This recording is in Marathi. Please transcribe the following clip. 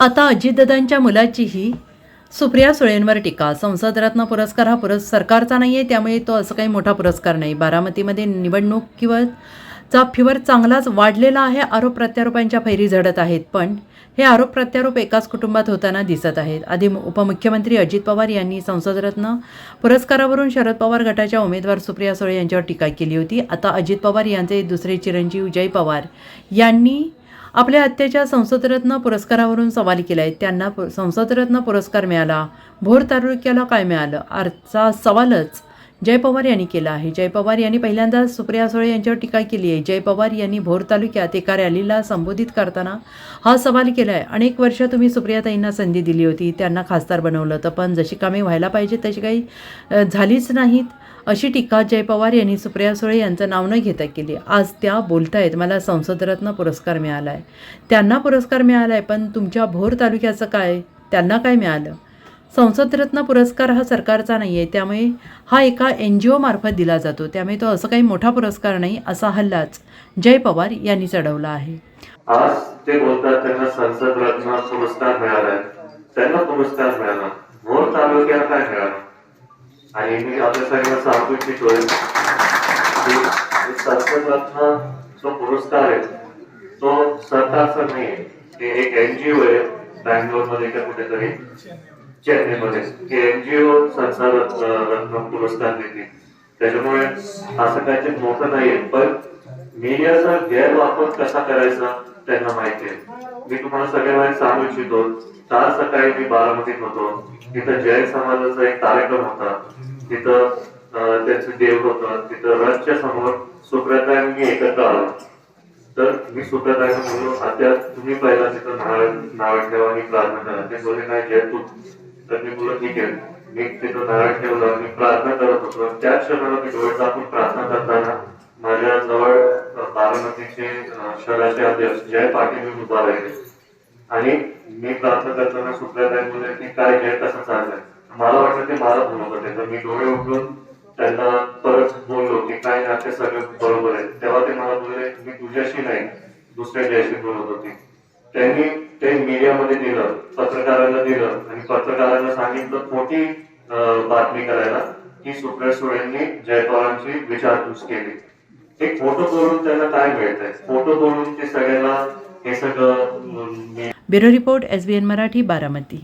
आता अजितदादांच्या मुलाचीही सुप्रिया सुळेंवर टीका. संसदरत्न पुरस्कार हा पुरस् सरकारचा नाही आहे त्यामुळे तो असं काही मोठा पुरस्कार नाही. बारामतीमध्ये निवडणूक किंवा चा फिवर चांगलाच वाढलेला आहे आरोप प्रत्यारोपांच्या फैरी झडत आहेत. पण हे आरोप प्रत्यारोप एकाच कुटुंबात होताना दिसत आहेत. आधी उपमुख्यमंत्री अजित पवार यांनी संसदरत्न पुरस्कारावरून शरद पवार गटाच्या उमेदवार सुप्रिया सुळे यांच्यावर टीका केली होती. आता अजित पवार यांचे दुसरे चिरंजीव जय पवार यांनी आपल्या हत्येच्या संसदरत्न पुरस्कारावरून सवाल केला आहे त्यांना पु- संसदरत्न पुरस्कार मिळाला. भोर तालुक्याला काय मिळालं? आजचा सवालच जय पवार यांनी केला आहे. जय पवार यांनी पहिल्यांदा सुप्रिया सुळे यांच्यावर टीका केली आहे. जय पवार यांनी भोर तालुक्यात एका रॅलीला संबोधित करताना हा सवाल केला आहे अनेक वर्ष तुम्ही सुप्रियाताईंना संधी दिली होती. त्यांना खासदार बनवलं होतं. पण जशी कामे व्हायला पाहिजे तशी काही झालीच नाहीत. अशी टीका जय पवार यांनी सुप्रिया सुळे यांचं नाव न घेता केली. आज त्या बोलतायत मला संसदरत्न पुरस्कार मिळाला आहे त्यांना पुरस्कार मिळाला आहे पण तुमच्या भोर तालुक्याचं काय? त्यांना काय मिळालं? संसदरत्न पुरस्कार हा सरकारचा नाही आहे त्यामुळे हा एका एन जी ओमार्फत दिला जातो. त्यामुळे तो असं काही मोठा पुरस्कार नाही असा हल्लाच जय पवार यांनी चढवला आहे. आज ते बोलतात त्यांना संसद रत्न पुरस्कार मिळाला त्यांना पुरस्कार मिळाला. भोर तालुक्याला काय मिळाला? आणि मी आपल्या सगळ्यांना सांगू इच्छितोय की रत्न जो पुरस्कार आहे तो सरकारचा नाही आहे. ते एक एनजीओ आहे बँगलोरमध्ये का कुठेतरी चेन्नईमध्ये. हे एनजीओ सरकार रत्न रत्न पुरस्कार देते. त्याच्यामुळे असं काहीतरी मोठं नाहीये पण मीडियाचा गैरवापर कसा करायचा त्यांना माहिती आहे. मी तुम्हाला सगळ्यांना सांगू इच्छितो. काल सकाळी मी बारामतीत होतो. तिथं जैन समाजाचा एक कार्यक्रम होता. तिथं अं, त्यांचं देव होतं. तिथं रथच्या समोर सुप्रतांनी एकत्र आलो. तर मी सुप्रतांना म्हणलो आता तुम्ही पहिला तिथं नाव ठेवा आणि प्रार्थना करा. ते बोलले नाही जय तू. तर मी बोललो ठीक आहे. मी तिथं नारळ ठेवलं मी प्रार्थना करत होतो. त्या त्याच क्षणाला मी डोळे टाकून प्रार्थना करताना माझ्या जवळ बारामतीचे शहराचे अध्यक्ष जय पाटील मी उभा राहिले. आणि मी प्रार्थना करताना सुप्रियाताई बोलले की काय जय कसं चाललंय? मला वाटलं ते मला बोलत होते. तर मी डोळे उघडून त्यांना परत बोललो की काय नाते सगळं बरोबर आहे. तेव्हा ते मला बोलले मी तुझ्याशी नाही दुसऱ्या जयशी बोलत होती. त्यांनी ते मीडियामध्ये दिलं पत्रकारांना दिलं आणि पत्रकारांना सांगितलं खोटी बातमी करायला की सुप्रिया सुळेंनी जयपालांची विचारपूस केली. एक फोटो करून त्यांना काय मिळत आहे फोटो करून ते सगळ्यांना हे सगळं bureau report S B N Marathi Baramati.